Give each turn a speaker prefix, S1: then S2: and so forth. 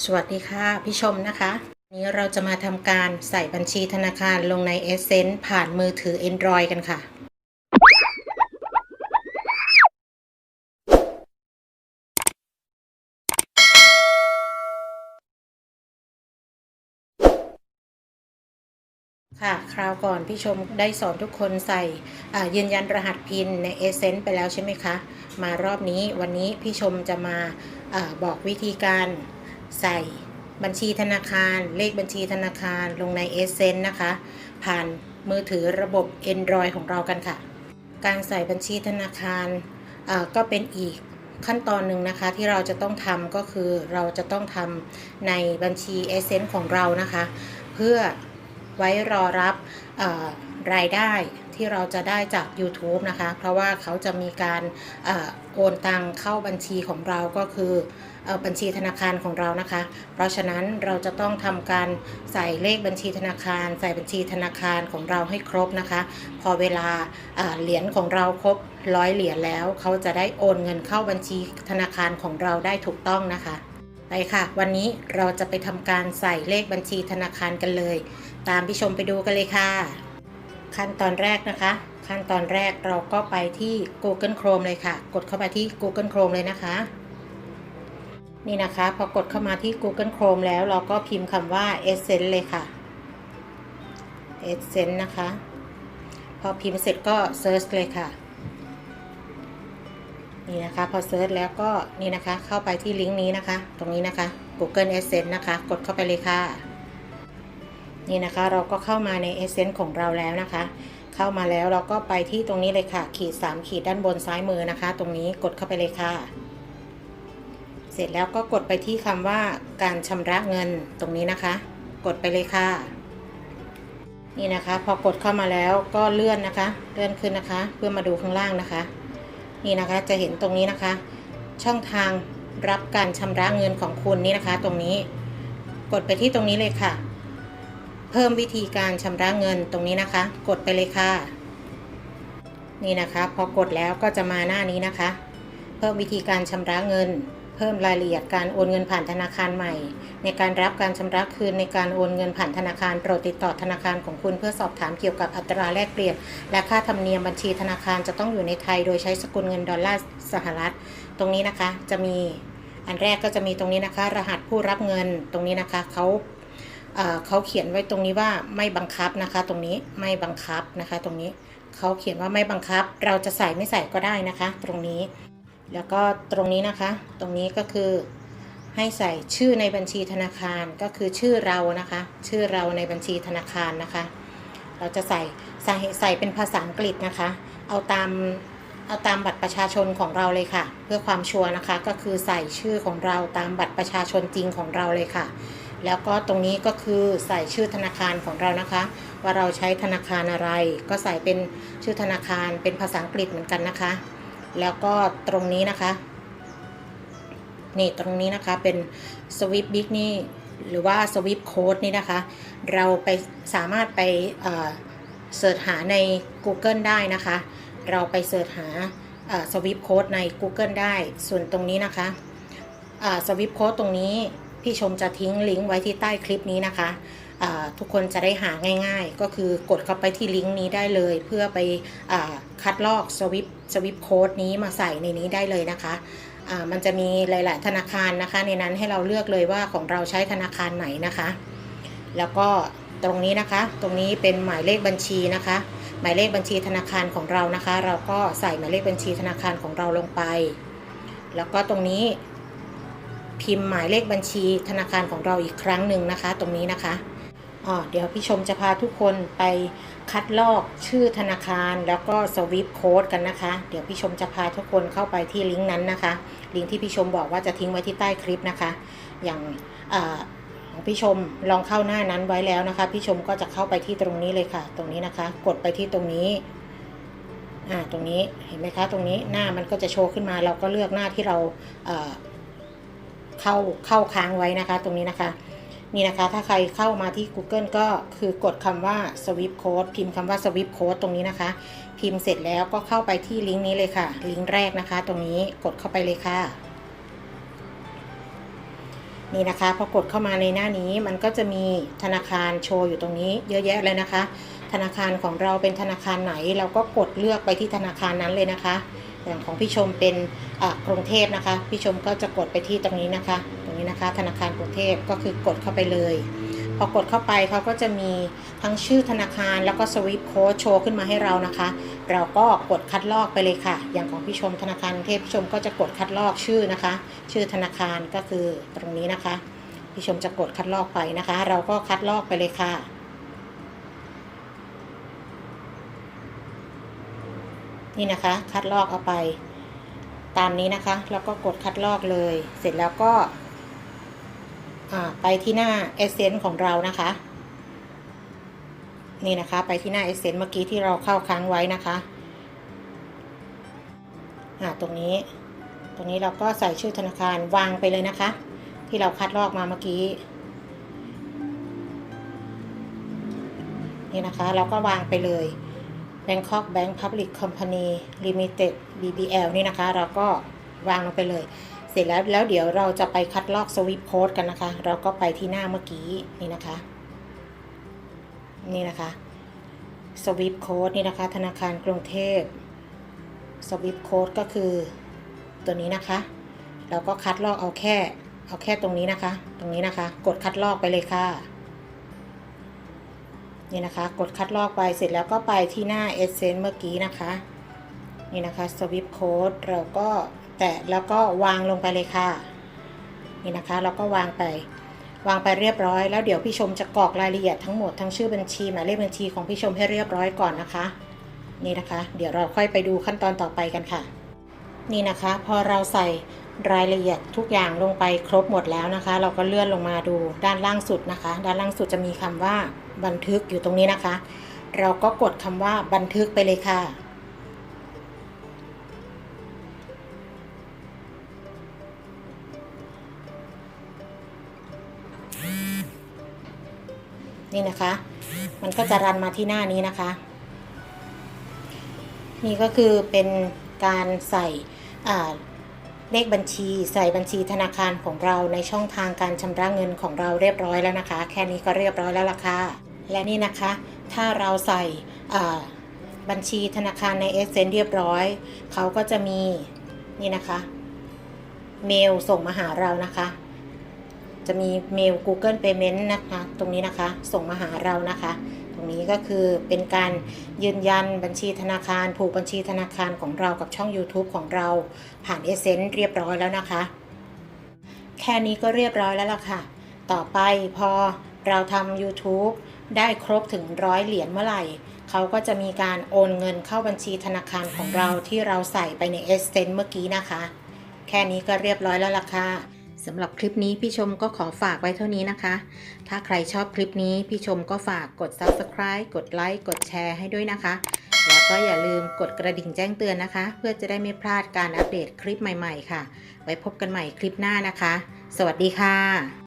S1: สวัสดีค่ะพี่ชมนะคะวันนี้เราจะมาทำการใส่บัญชีธนาคารลงใน e s s e n c e ผ่านมือถือ Android กันค่ะ ค่ะ คราวก่อนพี่ชมได้สอนทุกคนใส่ยืนยันรหัสพินใน e s s e n c e ไปแล้วใช่ไหมคะ มารอบนี้วันนี้พี่ชมจะมาอาบอกวิธีการ ใส่บัญชีธนาคาร เลขบัญชีธนาคารลงใน e s s e n c e นะคะ ผ่านมือถือระบบ Android ของเรากันค่ะ การใส่บัญชีธนาคารก็เป็นอีกขั้นตอนหนึ่งนะคะที่เราจะต้องทำก็คือเราจะต้องทำในบัญชี e s s e n c e ของเรานะคะ เพื่อไว้รอรับรายได้ ที่เราจะได้จาก YouTube นะคะ เพราะว่าเขาจะมีการเอ่อโอนตังเข้าบัญชีของเราก็คืออบัญชีธนาคารของเรานะคะ เพราะฉะนั้นเราจะต้องทำการใส่เลขบัญชีธนาคาร ใส่บัญชีธนาคารของเราให้ครบนะคะ พอเวลาเอ่อเหรียญของเราครบร้อยเหรียญแล้ว เขาจะได้โอนเงินเข้าบัญชีธนาคารของเราได้ถูกต้องนะคะไปค่ะ วันนี้เราจะไปทำการใส่เลขบัญชีธนาคารกันเลย ตามพี่ชมไปดูกันเลยค่ะ ขั้นตอนแรกนะคะ ขั้นตอนแรกเราก็ไปที่ Google Chrome เลยค่ะ กดเข้าไปที่ Google Chrome เลยนะคะ นี่นะคะพอกดเข้ามาที่ Google Chrome แล้วเราก็พิมพ์คำว่า Essence เลยค่ะ Essence นะคะ พอพิมพ์เสร็จก็ Search เลยค่ะนี่นะคะพอเซิร์ชแล้วก็นี่นะคะเข้าไปที่ลิงก์นี้นะคะ ตรงนี้นะคะ Google Essence นะคะ กดเข้าไปเลยค่ะ นี่นะคะ เราก็เข้ามาใน Essence ของเราแล้วนะคะ เข้ามาแล้วเราก็ไปที่ตรงนี้เลยค่ะ ขีด 3 ขีดด้านบนซ้ายมือนะคะ ตรงนี้กดเข้าไปเลยค่ะ เสร็จแล้วก็กดไปที่คำว่าการชำระเงินตรงนี้นะคะ กดไปเลยค่ะ นี่นะคะ พอกดเข้ามาแล้วก็เลื่อนนะคะ เลื่อนขึ้นนะคะ เพื่อมาดูข้างล่างนะคะ นี่นะคะจะเห็นตรงนี้นะคะ ช่องทางรับการชำระเงินของคุณนี่นะคะ ตรงนี้ กดไปที่ตรงนี้เลยค่ะ เพิ่มวิธีการชำระเงินตรงนี้นะคะ กดไปเลยค่ะ นี่นะคะพอกดแล้วก็จะมาหน้านี้นะคะ เพิ่มวิธีการชำระเงิน เพิ่มรายละเอียดการโอนเงินผ่านธนาคารใหม่ ในการรับการชำระคืนในการโอนเงินผ่านธนาคารโปรดติดต่อธนาคารของคุณเพื่อสอบถามเกี่ยวกับอัตราแลกเปลี่ยน และค่าธรรมเนียมบัญชีธนาคารจะต้องอยู่ในไทย โดยใช้สกุลเงินดอลลาร์สหรัฐ ตรงนี้นะคะจะมีอันแรกก็จะมีตรงนี้นะคะ รหัสผู้รับเงินตรงนี้นะคะเขา เขาเขียนไว้ตรงนี้ว่าไม่บังคับนะคะ ตรงนี้ไม่บังคับนะคะ ตรงนี้เขาเขียนว่าไม่บังคับ เราจะใส่ไม่ใส่ก็ได้นะคะ ตรงนี้ แล้วก็ตรงนี้นะคะ ตรงนี้ก็คือให้ใส่ชื่อในบัญชีธนาคารก็คือชื่อเรานะคะ ชื่อเราในบัญชีธนาคารนะคะ เราจะใส่ใส่ใส่เป็นภาษาอังกฤษนะคะ เอาตามเอาตามบัตรประชาชนของเราเลยค่ะ เพื่อความชัวร์นะคะ ก็คือใส่ชื่อของเราตามบัตรประชาชนจริงของเราเลยค่ะ แล้วก็ตรงนี้ก็คือใส่ชื่อธนาคารของเรานะคะ ว่าเราใช้ธนาคารอะไร ก็ใส่เป็นชื่อธนาคารเป็นภาษาอังกฤษเหมือนกันนะคะ แล้วก็ตรงนี้นะคะ นี่ตรงนี้นะคะเป็นสวิปบิ๊กนี่หรือว่าสวิปโค้ดนี่นะคะ เราไปสามารถไปเสิร์ชหาใน Google ได้นะคะ เราไปเสิร์ชหาสวิปโค้ดใน Google ได้ส่วนตรงนี้นะคะสวิปโค้ดตรงนี้ พี่ชมจะทิ้งลิงก์ไว้ที่ใต้คลิปนี้นะคะทุกคนจะได้หาง่ายๆ ก็คือกดเข้าไปที่ลิงก์นี้ได้เลย เพื่อไปอคัดลอกสวิปสวิปโค้ดนี้มาใส่ในนี้ได้เลยนะคะมันจะมีหลาย ๆ ธนาคารนะคะ ในนั้นให้เราเลือกเลยว่าของเราใช้ธนาคารไหนนะคะ แล้วก็ตรงนี้นะคะ ตรงนี้เป็นหมายเลขบัญชีนะคะ หมายเลขบัญชีธนาคารของเรานะคะ เราก็ใส่หมายเลขบัญชีธนาคารของเราลงไป แล้วก็ตรงนี้ พิมพ์หมายเลขบัญชีธนาคารของเราอีกครั้งหนึ่งนะคะ ตรงนี้นะคะอ๋อเดี๋ยวพี่ชมจะพาทุกคนไปคัดลอกชื่อธนาคารแล้วก็สวิปโค้ดกันนะคะ เดี๋ยวพี่ชมจะพาทุกคนเข้าไปที่ลิงก์นั้นนะคะ ลิงก์ที่พี่ชมบอกว่าจะทิ้งไว้ที่ใต้คลิปนะคะ อย่างอาของพี่ชมลองเข้าหน้านั้นไว้แล้วนะคะ พี่ชมก็จะเข้าไปที่ตรงนี้เลยค่ะ ตรงนี้นะคะ กดไปที่ตรงนี้อ่าตรงนี้เห็นไหมคะ ตรงนี้หน้ามันก็จะโชว์ขึ้นมา เราก็เลือกหน้าที่เรา เข้าเข้าค้างไว้นะคะ ตรงนี้นะคะ นี่นะคะ ถ้าใครเข้ามาที่ Google ก็คือกดคำว่า swipe code พิมพ์คำว่า swipe code ตรงนี้นะคะ พิมพ์เสร็จแล้วก็เข้าไปที่ลิงก์นี้เลยค่ะ ลิงก์แรกนะคะ ตรงนี้กดเข้าไปเลยค่ะนี่นะคะพอกดเข้ามาในหน้านี้มันก็จะมีธนาคารโชว์อยู่ตรงนี้เยอะแยะเลยนะคะ ธนาคารของเราเป็นธนาคารไหน เราก็กดเลือกไปที่ธนาคารนั้นเลยนะคะ อย่างของพี่ชมเป็นกรุงเทพนะคะ พี่ชมก็จะกดไปที่ตรงนี้นะคะ ตรงนี้นะคะ ธนาคารกรุงเทพก็คือกดเข้าไปเลย พอกดเข้าไปเขาก็จะมีทั้งชื่อธนาคารแล้วก็สวิปโค้ดโชว์ขึ้นมาให้เรานะคะ เราก็กดคัดลอกไปเลยค่ะ อย่างของพี่ชมธนาคารกรุงเทพพี่ชมก็จะกดคัดลอกชื่อนะคะ ชื่อธนาคารก็คือตรงนี้นะคะ พี่ชมจะกดคัดลอกไปนะคะ เราก็คัดลอกไปเลยค่ะ นี่นะคะ คัดลอกเอาไป ตามนี้นะคะ แล้วก็กดคัดลอกเลย เสร็จแล้วก็ไปที่หน้า Essence ของเรานะคะ นี่นะคะ ไปที่หน้า Essence เมื่อกี้ที่เราเข้าค้างไว้นะคะตรงนี้ ตรงนี้เราก็ใส่ชื่อธนาคารวางไปเลยนะคะ ที่เราคัดลอกมาเมื่อกี้ นี่นะคะ เราก็วางไปเลย Bangkok Bank Public Company Limited BBL นี่นะคะ เราก็วางลงไปเลย เสร็จแล้วแล้วเดี๋ยวเราจะไปคัดลอกสวิปโค้ดกันนะคะ เราก็ไปที่หน้าเมื่อกี้นี่นะคะ นี่นะคะสวิปโค้ดนี่นะคะ ธนาคารกรุงเทพสวิปโค้ดก็คือตัวนี้นะคะ เราก็คัดลอกเอาแค่เอาแค่ตรงนี้นะคะ ตรงนี้นะคะ กดคัดลอกไปเลยค่ะ นี่นะคะ กดคัดลอกไปเสร็จแล้วก็ไปที่หน้า Essence เมื่อกี้นะคะ นี่นะคะ Swift Code เราก็แตะแล้วก็วางลงไปเลยค่ะ นี่นะคะเราก็วางไปวางไปเรียบร้อยแล้วเดี๋ยวพี่ชมจะกรอกรายละเอียดทั้งหมดทั้งชื่อบัญชีหมายเลขบัญชีของพี่ชมให้เรียบร้อยก่อนนะคะ นี่นะคะ เดี๋ยวเราค่อยไปดูขั้นตอนต่อไปกันค่ะ นี่นะคะ พอเราใส่รายละเอียดทุกอย่างลงไปครบหมดแล้วนะคะ เราก็เลื่อนลงมาดูด้านล่างสุดนะคะ ด้านล่างสุดจะมีคำว่า บันทึกอยู่ตรงนี้นะคะ เราก็กดคำว่าบันทึกไปเลยค่ะ นี่นะคะ มันก็จะรันมาที่หน้านี้นะคะ นี่ก็คือเป็นการใส่เลขบัญชีใส่บัญชีธนาคารของเราในช่องทางการชำระเงินของเราเรียบร้อยแล้วนะคะ แค่นี้ก็เรียบร้อยแล้วล่ะค่ะ และนี่นะคะ ถ้าเราใส่บัญชีธนาคารใน s อ n เรียบร้อย เขาก็จะมีนี่นะคะ เมลส่งมาหาเรานะคะ จะมีเมล Google Payment นะคะ ตรงนี้นะคะ ส่งมาหาเรานะคะ ตรงนี้ก็คือเป็นการยืนยันบัญชีธนาคาร ผูกบัญชีธนาคารของเรากับช่อง YouTube ของเราผ่าน e s s e n เรียบร้อยแล้วนะคะ แค่นี้ก็เรียบร้อยแล้วล่ะค่ะ ต่อไปพอเราทำ YouTube ได้ครบถึงร้อยเหรียญเมื่อไหร่เขาก็จะมีการโอนเงินเข้าบัญชีธนาคารของเราที่เราใส่ไปใน e s s e n c e เมื่อกี้นะคะ แค่นี้ก็เรียบร้อยแล้วล่ะค่ะสำหรับคลิปนี้พี่ชมก็ขอฝากไว้เท่านี้นะคะ ถ้าใครชอบคลิปนี้พี่ชมก็ฝากกด subscribe กดไลค์กดแชร์ให้ด้วยนะคะ แล้วก็อย่าลืมกดกระดิ่งแจ้งเตือนนะคะ เพื่อจะได้ไม่พลาดการอัปเดตคลิปใหม่ๆ ค่ะ ไว้พบกันใหม่คลิปหน้านะคะ สวัสดีค่ะ